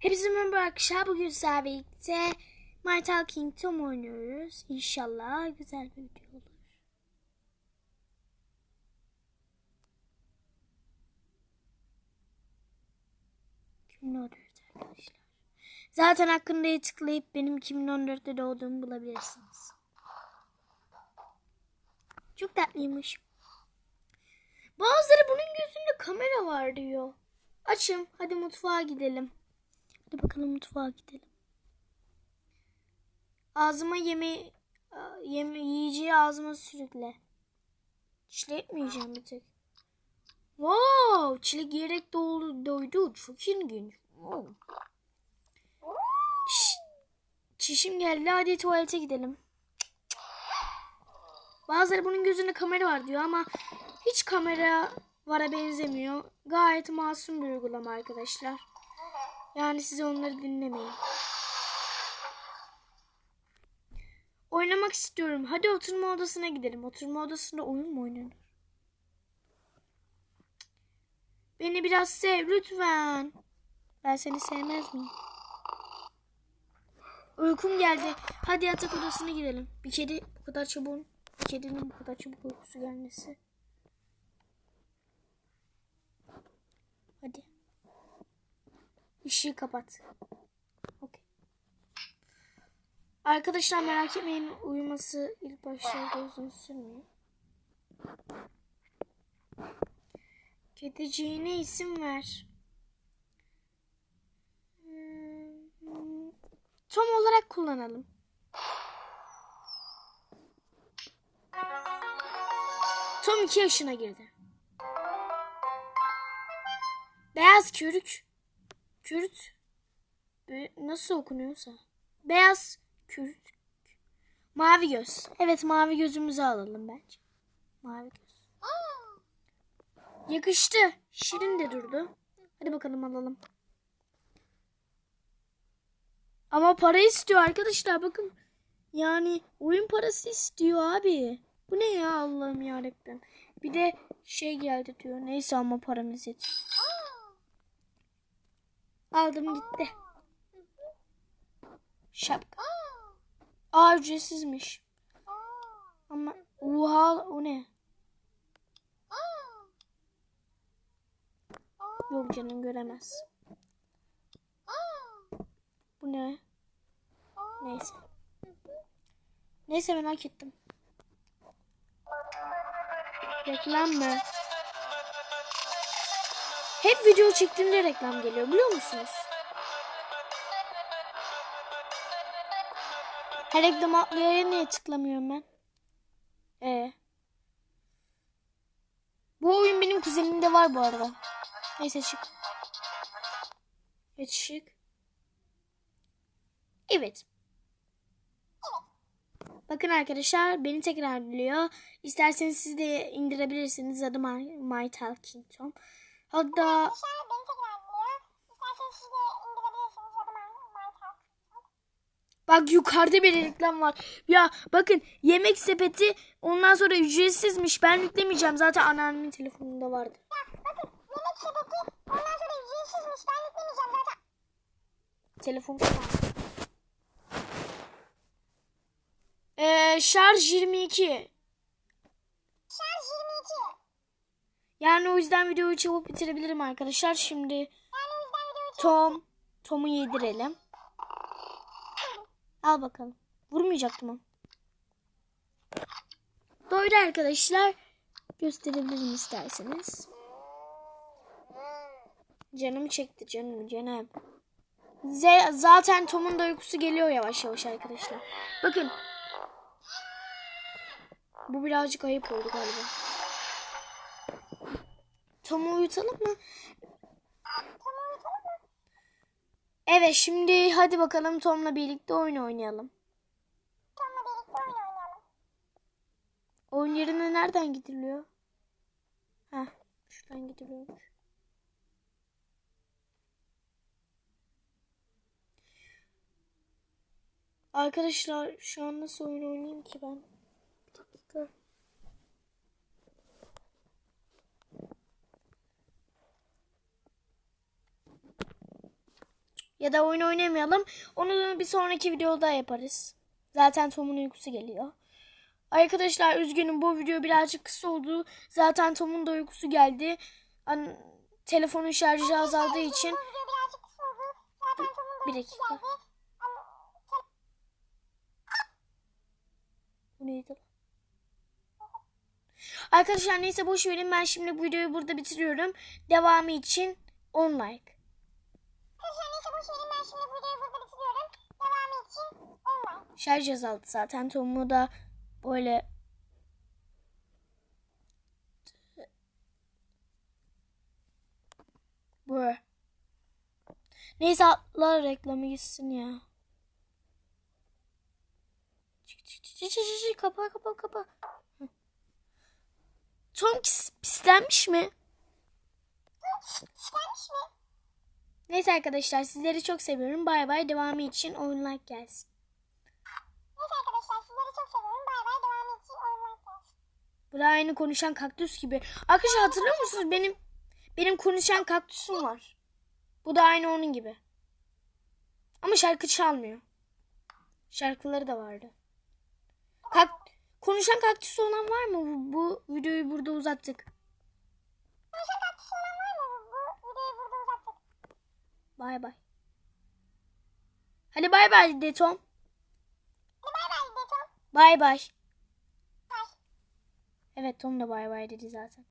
Hepinize merhaba arkadaşlar. Bugün sizlerle birlikte My Talking Tom oynuyoruz. İnşallah güzel bir video olur. Kimin arkadaşlar? Zaten hakkında tıklayıp benim 2014'te doğduğumu bulabilirsiniz. Çok tatlıymış. Bazıları bunun gözünde kamera var diyor. Açım. Hadi mutfağa gidelim. Hadi bakalım mutfağa gidelim. Ağzıma yeme, yeme yiyeceği ağzıma sürükle. Yiyeceğim bir tek? Wow, çilek yiyerek dolu, doydu. Çok ilginç. Wow. Çişim geldi. Hadi tuvalete gidelim. Bazıları bunun gözünde kamera var diyor ama hiç kamera vara benzemiyor. Gayet masum bir uygulama arkadaşlar. Yani size onları dinlemeyin. Oynamak istiyorum. Hadi oturma odasına gidelim. Oturma odasında oyun mu oynanır? Beni biraz sev lütfen. Ben seni sevmez miyim? Uykum geldi. Hadi yatak odasına gidelim. Bir kedi bu kadar çabuk, bir kedinin bu kadar çabuk uykusu gelmesi. Hadi. Işığı kapat. Okey. Arkadaşlar merak etmeyin uyuması ilk başlarda uzun sürmüyor. Kediciğine isim ver. Tom olarak kullanalım. Tom 2 yaşına girdi. Beyaz kürük. Kürt. Nasıl okunuyorsa. Beyaz kürt. Mavi göz. Evet mavi gözümüzü alalım bence. Mavi göz. Yakıştı. Şirin de durdu. Hadi bakalım alalım. Ama para istiyor arkadaşlar bakın. Yani oyun parası istiyor abi. Bu ne ya Allah'ım yarabbim. Bir de şey geldi diyor. Neyse ama paramız yetiyor. Aldım gitti. Şapka. Aa ücretsizmiş. Ama oha o ne? Yok canım göremez. Bu ne? Neyse. Neyse merak ettim. Reklam mı? Hep video çektiğimde reklam geliyor biliyor musunuz? Her reklam atlaya niye tıklamıyorum ben? Ee. Bu oyun benim kuzenimde var bu arada. Neyse çık. Evet çık. Evet. Bakın arkadaşlar beni tekrarlıyor. İsterseniz siz de indirebilirsiniz. Adı My, My Talking Tom. Hatta Minecraft. Bak yukarıda bir reklam var. Ya bakın yemek sepeti ondan sonra ücretsizmiş. Ben yüklemeyeceğim. Zaten anneannemin telefonunda vardı. Ya bakın yemek sepeti ondan sonra ücretsizmiş. Ben yüklemeyeceğim zaten. Telefon kapandı. Ee, şarj 22. Şarj 22. Yani o yüzden videoyu çabuk bitirebilirim arkadaşlar. Şimdi Tom, Tom'u yedirelim. Al bakalım. Vurmayacaktım o. Doydu arkadaşlar. Gösterebilirim isterseniz. Canımı çekti canım canım. Z- zaten Tom'un da uykusu geliyor yavaş yavaş arkadaşlar. Bakın. Bu birazcık ayıp oldu galiba. Tom'u uyutalım mı? Evet şimdi hadi bakalım Tom'la birlikte oyun oynayalım. Tom'la birlikte oyun oynayalım. Oyun yerine nereden gidiliyor? Heh, şuradan gidiliyormuş. Arkadaşlar şu an nasıl oyun oynayayım ki ben? Bir dakika. Ya da oyun oynamayalım. Onu bir sonraki videoda yaparız. Zaten Tom'un uykusu geliyor. Arkadaşlar üzgünüm bu video birazcık kısa oldu. Zaten Tom'un da uykusu geldi. An telefonun şarjı azaldığı için bir dakika. Bu neydi? Arkadaşlar neyse boş verin. Ben şimdi bu videoyu burada bitiriyorum. Devamı için 10 like. Arkadaşlar neyse boş verin ben şimdi bu videoyu burada bitiriyorum. Devamı için online. Şarj azaldı zaten. Tom'u da böyle bu. Neyse atla reklamı gitsin ya. Çık çık çık çık çık çık kapa kapa kapa. Tom pis- pislenmiş mi? Şişlenmiş mi? Neyse arkadaşlar sizleri çok seviyorum. Bay bay devamı için 10 like gelsin. Neyse arkadaşlar sizleri çok seviyorum. Bay bay devamı için online gelsin. Bu da aynı konuşan kaktüs gibi. Arkadaşlar hatırlıyor musunuz benim benim konuşan kaktüsüm var. Bu da aynı onun gibi. Ama şarkı çalmıyor. Şarkıları da vardı. Kak konuşan kaktüsü olan var mı? Bu, bu videoyu burada uzattık. Konuşan kaktüsünden var mı? Bu videoyu burada uzattık. Bay bay. Hadi bay bay de Tom. Bay bay de Tom. Bay. Bay. Evet Tom da bay bay dedi zaten.